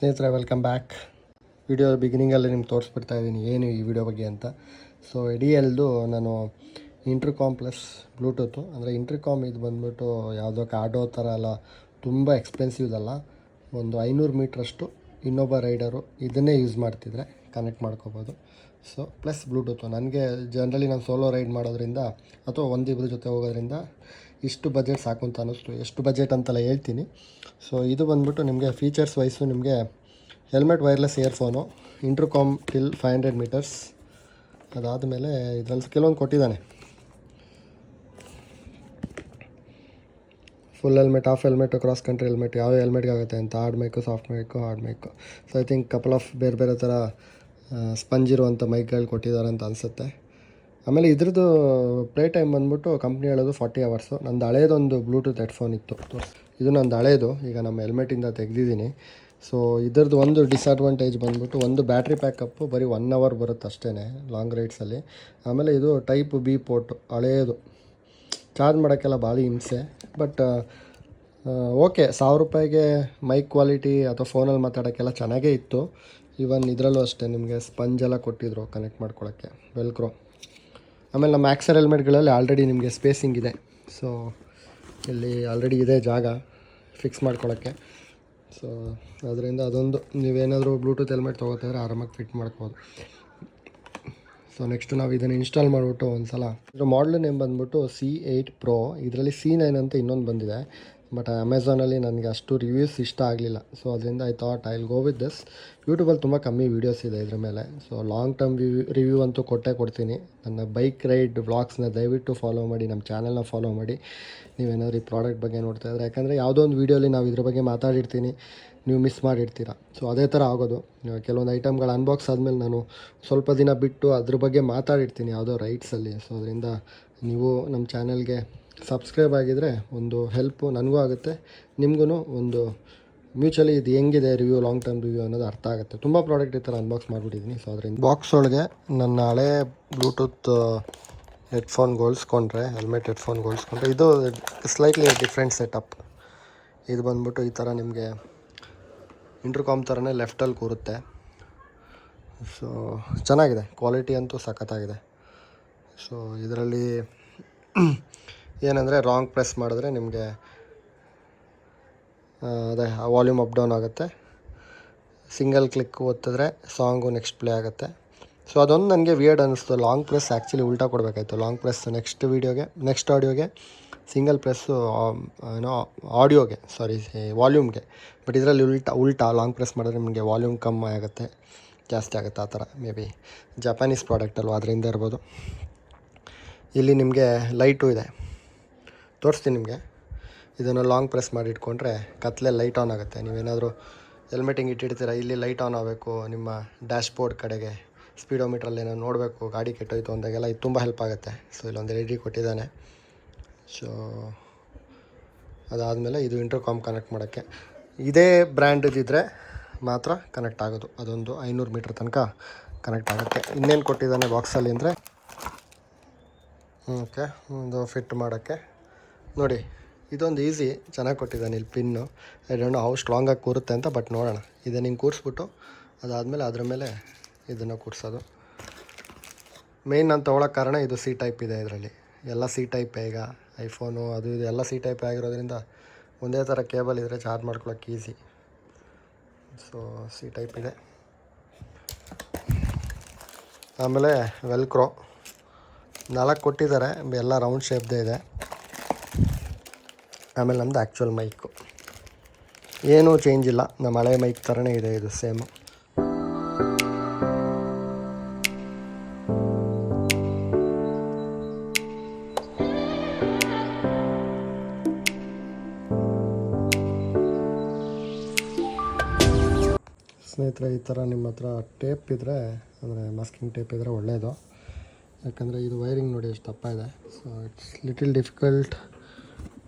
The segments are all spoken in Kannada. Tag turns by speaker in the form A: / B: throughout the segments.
A: ಸ್ನೇಹಿತರೆ ವೆಲ್ಕಮ್ ಬ್ಯಾಕ್ ವಿಡಿಯೋ ಬಿಗಿನಿಂಗಲ್ಲಿ ನಿಮ್ಗೆ ತೋರಿಸ್ಬಿಡ್ತಾ ಇದ್ದೀನಿ, ಏನು ಈ ವಿಡಿಯೋ ಬಗ್ಗೆ ಅಂತ. ಸೊ ಎಡಿ ಎಲ್ದು ನಾನು ಇಂಟ್ರಿಕಾಮ್ ಪ್ಲಸ್ ಬ್ಲೂಟೂತು ಅಂದರೆ ಇಂಟ್ರಿಕಾಮ್ ಇದು ಬಂದ್ಬಿಟ್ಟು ಯಾವುದೋ ಕಾಡೋ ಥರ ಎಲ್ಲ ತುಂಬ ಎಕ್ಸ್ಪೆನ್ಸಿವ್ದಲ್ಲ ಒಂದು ಐನೂರು ಮೀಟ್ರಷ್ಟು ಇನ್ನೊಬ್ಬ ರೈಡರು ಇದನ್ನೇ ಯೂಸ್ ಮಾಡ್ತಿದ್ರೆ ಕನೆಕ್ಟ್ ಮಾಡ್ಕೋಬೋದು. ಸೊ ಪ್ಲಸ್ ಬ್ಲೂಟೂತು ನನಗೆ ಜನ್ರಲಿ ನಾನು ಸೋಲೋ ರೈಡ್ ಮಾಡೋದ್ರಿಂದ ಅಥವಾ ಒಂದಿಬ್ಬರ ಜೊತೆ ಹೋಗೋದ್ರಿಂದ ಇಷ್ಟು ಬಜೆಟ್ ಸಾಕು ಅಂತ ಅನ್ನಿಸ್ತು. ಎಷ್ಟು ಬಜೆಟ್ ಅಂತೆಲ್ಲ ಹೇಳ್ತೀನಿ. ಸೊ ಇದು ಬಂದ್ಬಿಟ್ಟು ನಿಮಗೆ ಫೀಚರ್ಸ್ ವೈಸು ನಿಮಗೆ helmet wireless earphone intercom till five hundred meters ಅದಾದಮೇಲೆ ಇದರಲ್ಲಿ ಕೆಲವೊಂದು ಕೊಟ್ಟಿದ್ದಾನೆ. Full helmet half helmet cross country helmet ಯಾವ ಹೆಲ್ಮೆಟ್ಗೆ ಆಗುತ್ತೆ ಅಂತ hard mic soft mic hard mic so I think couple of ಬೇರೆ ಬೇರೆ ಥರ ಸ್ಪಂಜ್ ಇರುವಂಥ ಮೈಕ್ಗಳು ಕೊಟ್ಟಿದ್ದಾರೆ ಅಂತ ಅನಿಸುತ್ತೆ. ಆಮೇಲೆ ಇದ್ರದ್ದು ಪ್ಲೇ ಟೈಮ್ ಬಂದ್ಬಿಟ್ಟು ಕಂಪ್ನಿ ಹೇಳೋದು ಫಾರ್ಟಿ ಅವರ್ಸು ನಂದು ಹಳೇದೊಂದು ಬ್ಲೂಟೂತ್ ಹೆಡ್ಫೋನ್ ಇತ್ತು. ಇದು ನಂದು ಹಳೇದು, ಈಗ ನಮ್ಮ ಹೆಲ್ಮೆಟಿಂದ ತೆಗೆದಿದ್ದೀನಿ. ಸೊ ಇದ್ರದ್ದು ಒಂದು ಡಿಸ್ಅಡ್ವಾಂಟೇಜ್ ಬಂದ್ಬಿಟ್ಟು ಒಂದು ಬ್ಯಾಟ್ರಿ ಪ್ಯಾಕಪ್ಪು ಬರೀ ಒನ್ ಅವರ್ ಬರುತ್ತೆ ಅಷ್ಟೇ ಲಾಂಗ್ ರೈಡ್ಸಲ್ಲಿ ಆಮೇಲೆ ಇದು ಟೈಪ್ ಬಿ ಪೋರ್ಟು ಹಳೇದು. ಚಾರ್ಜ್ ಮಾಡೋಕ್ಕೆಲ್ಲ ಭಾಳ ಹಿಂಸೆ ಬಟ್ ಓಕೆ ಸಾವಿರ ರೂಪಾಯಿಗೆ ಮೈಕ್ ಕ್ವಾಲಿಟಿ ಅಥವಾ ಫೋನಲ್ಲಿ ಮಾತಾಡೋಕ್ಕೆಲ್ಲ ಚೆನ್ನಾಗೇ ಇತ್ತು. ಇವನ್ ಇದರಲ್ಲೂ ಅಷ್ಟೇ ನಿಮಗೆ ಸ್ಪಂಜೆಲ್ಲ ಕೊಟ್ಟಿದ್ರು ಕನೆಕ್ಟ್ ಮಾಡ್ಕೊಳ್ಳೋಕ್ಕೆ ವೆಲ್ಕ್ರೋ ಆಮೇಲೆ ನಮ್ಮ ಆಕ್ಸರ್ ಹೆಲ್ಮೆಟ್ಗಳಲ್ಲಿ ಆಲ್ರೆಡಿ ನಿಮಗೆ ಸ್ಪೇಸಿಂಗ್ ಇದೆ. ಸೊ ಇಲ್ಲಿ ಆಲ್ರೆಡಿ ಇದೆ ಜಾಗ ಫಿಕ್ಸ್ ಮಾಡ್ಕೊಳ್ಳೋಕ್ಕೆ ಸೊ ಅದರಿಂದ ಅದೊಂದು, ನೀವೇನಾದರೂ ಬ್ಲೂಟೂತ್ ಹೆಲ್ಮೆಟ್ ತೊಗೋತಿದ್ರೆ ಆರಾಮಾಗಿ ಫಿಟ್ ಮಾಡ್ಬೋದು ಸೊ ನೆಕ್ಸ್ಟ್ ನಾವು ಇದನ್ನು ಇನ್ಸ್ಟಾಲ್ ಮಾಡಿಬಿಟ್ಟು ಒಂದು ಸಲ ಇದರ ಮಾಡಲ್ ನೇಮ್ ಬಂದ್ಬಿಟ್ಟು ಸಿ ಏಯ್ಟ್ ಪ್ರೋ ಇದರಲ್ಲಿ ಸಿ ನೈನ್ ಅಂತ ಇನ್ನೊಂದು ಬಂದಿದೆ. ಬಟ್ ಅಮೆಝಾನಲ್ಲಿ ನನಗೆ ಅಷ್ಟು ರಿವ್ಯೂಸ್ ಇಷ್ಟ ಆಗಲಿಲ್ಲ. ಸೊ ಅದರಿಂದ I thought I will go with this ಯೂಟ್ಯೂಬಲ್ಲಿ ತುಂಬ ಕಮ್ಮಿ ವೀಡಿಯೋಸ್ ಇದೆ ಇದ್ರ ಮೇಲೆ. So long term review review ಅಂತೂ ಕೊಟ್ಟೇ ಕೊಡ್ತೀನಿ. ನನ್ನ ಬೈಕ್ ರೈಡ್ ವ್ಲಾಗ್ಸ್ನ ದಯವಿಟ್ಟು ಫಾಲೋ ಮಾಡಿ, ನಮ್ಮ ಚಾನಲ್ನ ಫಾಲೋ ಮಾಡಿ. ನೀವೇನಾದ್ರು ಈ ಪ್ರಾಡಕ್ಟ್ ಬಗ್ಗೆ ನೋಡ್ತಾ ಇದ್ದರೆ ಯಾಕಂದರೆ ಯಾವುದೋ ಒಂದು ವೀಡಿಯೋಲಿ ನಾವು ಇದ್ರ ಬಗ್ಗೆ ಮಾತಾಡಿರ್ತೀನಿ. ನೀವು ಮಿಸ್ ಮಾಡಿರ್ತೀರ. ಸೊ ಅದೇ ಥರ ಆಗೋದು. ಕೆಲವೊಂದು ಐಟಮ್ಗಳು ಅನ್ಬಾಕ್ಸ್ ಆದಮೇಲೆ ನಾನು ಸ್ವಲ್ಪ ದಿನ ಬಿಟ್ಟು ಅದ್ರ ಬಗ್ಗೆ ಮಾತಾಡಿರ್ತೀನಿ ಯಾವುದೋ ರೈಟ್ಸಲ್ಲಿ ಸೊ ಅದರಿಂದ ನೀವು ನಮ್ಮ ಚಾನಲ್ಗೆ ಸಬ್ಸ್ಕ್ರೈಬ್ ಆಗಿದ್ದರೆ ಒಂದು ಹೆಲ್ಪು ನನಗೂ ಆಗುತ್ತೆ. ನಿಮಗೂ ಒಂದು ಮ್ಯೂಚುವಲಿ ಇದು ಹೆಂಗಿದೆ ರಿವ್ಯೂ ಲಾಂಗ್ ಟರ್ಮ್ ರಿವ್ಯೂ ಅನ್ನೋದು ಅರ್ಥ ಆಗುತ್ತೆ. ತುಂಬ ಪ್ರಾಡಕ್ಟ್ ಈ ಥರ ಅನ್ಬಾಕ್ಸ್ ಮಾಡಿಬಿಟ್ಟಿದ್ದೀನಿ ಸೊ ಅದರಿಂದ ಬಾಕ್ಸ್ ಒಳಗೆ ನನ್ನ ಹಳೆ ಬ್ಲೂಟೂತ್ ಹೆಡ್ಫೋನ್ ಗೋಲ್ಸ್ಕೊಂಡ್ರೆ ಹೆಲ್ಮೆಟ್ ಹೆಡ್ಫೋನ್ ಗೋಲ್ಸ್ಕೊಂಡ್ರೆ ಇದು ಸ್ಲೈಟ್ಲಿ ಡಿಫ್ರೆಂಟ್ ಸೆಟಪ್ ಇದು ಬಂದ್ಬಿಟ್ಟು ಈ ಥರ ನಿಮಗೆ ಇಂಟರ್ಕಾಮ್ ಥರನೇ ಲೆಫ್ಟಲ್ಲಿ ಕೂರುತ್ತೆ. ಸೊ ಚೆನ್ನಾಗಿದೆ. ಕ್ವಾಲಿಟಿ ಅಂತೂ ಸಖತ್ತಾಗಿದೆ. ಸೊ ಇದರಲ್ಲಿ ಏನಂದರೆ ರಾಂಗ್ ಪ್ರೆಸ್ ಮಾಡಿದ್ರೆ ನಿಮಗೆ ಅದೇ ವಾಲ್ಯೂಮ್ ಅಪ್ ಡೌನ್ ಆಗುತ್ತೆ. ಸಿಂಗಲ್ ಕ್ಲಿಕ್ ಒತ್ತಿದ್ರೆ ಸಾಂಗು ನೆಕ್ಸ್ಟ್ ಪ್ಲೇ ಆಗುತ್ತೆ. ಸೊ ಅದೊಂದು ನನಗೆ ವಿಯರ್ಡ್ ಅನ್ನಿಸ್ತು ಲಾಂಗ್ ಪ್ರೆಸ್ ಆ್ಯಕ್ಚುಲಿ ಉಲ್ಟಾ ಕೊಡಬೇಕಾಯ್ತು. ಲಾಂಗ್ ಪ್ರೆಸ್ ನೆಕ್ಸ್ಟ್ ವೀಡಿಯೋಗೆ ನೆಕ್ಸ್ಟ್ ಆಡಿಯೋಗೆ ಸಿಂಗಲ್ ಪ್ರೆಸ್ಸು ಏನೋ ಆಡಿಯೋಗೆ ಸಾರಿ ವಾಲ್ಯೂಮ್ಗೆ ಬಟ್ ಇದರಲ್ಲಿ ಉಲ್ಟಾ ಉಲ್ಟಾ ಲಾಂಗ್ ಪ್ರೆಸ್ ಮಾಡಿದ್ರೆ ನಿಮಗೆ ವಾಲ್ಯೂಮ್ ಕಮ್ಮಿ ಆಗುತ್ತೆ, ಜಾಸ್ತಿ ಆಗುತ್ತೆ ಆ ಥರ ಮೇ ಬಿ ಜಪಾನೀಸ್ ಪ್ರಾಡಕ್ಟ್ ಅದರಿಂದ ಇರ್ಬೋದು. ಇಲ್ಲಿ ನಿಮಗೆ ಲೈಟು ಇದೆ. ತೋರಿಸ್ತೀನಿ ನಿಮಗೆ. ಇದನ್ನು ಲಾಂಗ್ ಪ್ರೆಸ್ ಮಾಡಿ ಇಟ್ಕೊಂಡ್ರೆ ಕತ್ತಲೆ ಲೈಟ್ ಆನ್ ಆಗುತ್ತೆ. ನೀವೇನಾದರೂ ಹೆಲ್ಮೆಟಿಂಗ್ ಇಟ್ಟಿರ್ತೀರಾ, ಇಲ್ಲಿ ಲೈಟ್ ಆನ್ ಆಗಬೇಕು, ನಿಮ್ಮ ಡ್ಯಾಶ್ ಬೋರ್ಡ್ ಕಡೆಗೆ ಸ್ಪೀಡೋಮೀಟ್ರಲ್ಲಿ ಏನೋ ನೋಡಬೇಕು, ಗಾಡಿ ಕೆಟ್ಟೋಯ್ತು ಅಂದಾಗೆಲ್ಲ ಇದು ತುಂಬ ಹೆಲ್ಪ್ ಆಗುತ್ತೆ. ಸೊ ಇಲ್ಲೊಂದು ಎಲ್ ಡಿ ಕೊಟ್ಟಿದ್ದಾನೆ. ಸೊ ಅದಾದಮೇಲೆ ಇದು ಇಂಟರ್ಕಾಮ್ ಕನೆಕ್ಟ್ ಮಾಡೋಕ್ಕೆ. ಇದೇ ಬ್ರ್ಯಾಂಡದಿದ್ದರೆ ಮಾತ್ರ ಕನೆಕ್ಟ್ ಆಗೋದು. ಅದೊಂದು ಐನೂರು ಮೀಟ್ರ್ ತನಕ ಕನೆಕ್ಟ್ ಆಗುತ್ತೆ. ಇನ್ನೇನು ಕೊಟ್ಟಿದ್ದಾನೆ ಬಾಕ್ಸಲ್ಲಿ ಅಂದರೆ ಓಕೆ ಒಂದು ಫಿಟ್ ಮಾಡೋಕ್ಕೆ. ನೋಡಿ, ಇದೊಂದು ಈಸಿ ಚೆನ್ನಾಗಿ ಕೊಟ್ಟಿದ್ದಾನೆ ಇಲ್ಲಿ ಪಿನ್ನು ಐ ಅವು ಸ್ಟ್ರಾಂಗಾಗಿ ಕೂರುತ್ತೆ ಅಂತ ಬಟ್ ನೋಡೋಣ. ಇದನ್ನು ಹಿಂಗೆ ಕೂರಿಸ್ಬಿಟ್ಟು, ಅದಾದಮೇಲೆ ಅದ್ರ ಮೇಲೆ ಇದನ್ನು ಕೂರಿಸೋದು. ಮೇಯ್ನ್ ನಾನು ತೊಗೊಳಕ್ಕೆ ಕಾರಣ ಇದು ಸಿ ಟೈಪ್ ಇದೆ ಇದರಲ್ಲಿ. ಎಲ್ಲ ಸಿ ಟೈಪ್ ಈಗ ಐಫೋನು ಅದು ಇದು ಎಲ್ಲ ಸಿ ಟೈಪ್ ಆಗಿರೋದ್ರಿಂದ ಒಂದೇ ಥರ ಕೇಬಲ್ ಇದ್ದರೆ ಚಾರ್ಜ್ ಮಾಡ್ಕೊಳಕ್ಕೆ ಈಸಿ ಸೊ ಸಿ ಟೈಪ್ ಇದೆ. ಆಮೇಲೆ ವೆಲ್ಕ್ರೋ ನಾಲ್ಕು ಕೊಟ್ಟಿದ್ದಾರೆ. ಎಲ್ಲ ರೌಂಡ್ ಶೇಪ್ದೇ ಇದೆ. ಆಮೇಲೆ ನಮ್ಮದು ಆ್ಯಕ್ಚುಯಲ್ ಮೈಕು ಏನೂ ಚೇಂಜ್ ಇಲ್ಲ. ನಮ್ಮ ಹಳೆ ಮೈಕ್ ಥರನೇ ಇದೆ, ಇದು ಸೇಮು ಸ್ನೇಹಿತರೆ, ಈ ಥರ ನಿಮ್ಮ ಹತ್ರ ಟೇಪ್ ಇದ್ದರೆ ಅಂದರೆ ಮಾಸ್ಕಿಂಗ್ ಟೇಪ್ ಇದ್ದರೆ ಒಳ್ಳೆಯದು ಯಾಕಂದರೆ ಇದು ವೈರಿಂಗ್ ನೋಡಿ ಎಷ್ಟು ದಪ್ಪ ಇದೆ so it's little difficult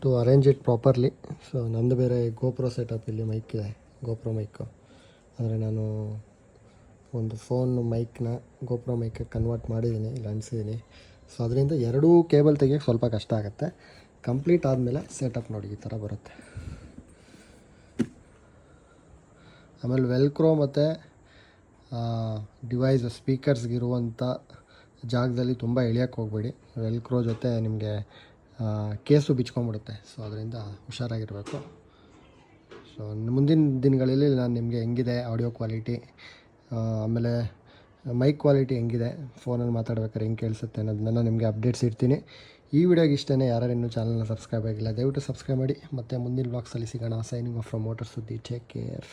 A: to arrange it properly so ನಂದು ಬೇರೆ ಗೋಪ್ರೋ ಸೆಟಪ್ ಇಲ್ಲಿ ಮೈಕ್ ಇದೆ. ಗೋಪ್ರೋ ಮೈಕು ಅಂದರೆ ನಾನು ಒಂದು ಫೋನ್ ಮೈಕ್ನ ಗೋಪ್ರೋ ಮೈಕ್ಗೆ ಕನ್ವರ್ಟ್ ಮಾಡಿದ್ದೀನಿ ಇಲ್ಲಿ ಅನಿಸಿದ್ದೀನಿ ಸೊ ಅದರಿಂದ ಎರಡೂ ಕೇಬಲ್ ತೆಗಿಯೋಕ್ಕೆ ಸ್ವಲ್ಪ ಕಷ್ಟ ಆಗುತ್ತೆ. ಕಂಪ್ಲೀಟ್ ಆದಮೇಲೆ ಸೆಟಪ್ ನೋಡಿ ಈ ಥರ ಬರುತ್ತೆ. ಆಮೇಲೆ ವೆಲ್ಕ್ರೋ ಮತ್ತು ಡಿವೈಸ್ ಸ್ಪೀಕರ್ಸ್ಗಿರುವಂಥ ಜಾಗದಲ್ಲಿ ತುಂಬ ಎಳಿಯೋಕ್ಕೆ ಹೋಗಬೇಡಿ. ವೆಲ್ಕ್ರೋ ಜೊತೆ ನಿಮಗೆ ಕೇಸು ಬಿಚ್ಕೊಂಬಿಡುತ್ತೆ ಸೊ ಅದರಿಂದ ಹುಷಾರಾಗಿರಬೇಕು. ಸೊ ಮುಂದಿನ ದಿನಗಳಲ್ಲಿ ನಾನು ನಿಮಗೆ ಹೆಂಗಿದೆ ಆಡಿಯೋ ಕ್ವಾಲಿಟಿ ಆಮೇಲೆ ಮೈಕ್ ಕ್ವಾಲಿಟಿ ಹೆಂಗಿದೆ? ಫೋನಲ್ಲಿ ಮಾತಾಡ್ಬೇಕಾದ್ರೆ ಹೆಂಗೆ ಕೇಳಿಸುತ್ತೆ ಅನ್ನೋದನ್ನ ನಿಮಗೆ ಅಪ್ಡೇಟ್ಸ್ ಇರ್ತೀನಿ ಈ ವಿಡಿಯೋಗೆ ಇಷ್ಟೇ ಯಾರು ಇನ್ನೂ ಚಾನಲ್ನ ಸಬ್ಸ್ಕ್ರೈಬ್ ಆಗಿಲ್ಲ, ದಯವಿಟ್ಟು ಸಬ್ಸ್ಕ್ರೈಬ್ ಮಾಡಿ. ಮತ್ತು ಮುಂದಿನ ಬ್ಲಾಗ್ಸಲ್ಲಿ ಸಿಗೋಣ. Signing off from motor Suddi take care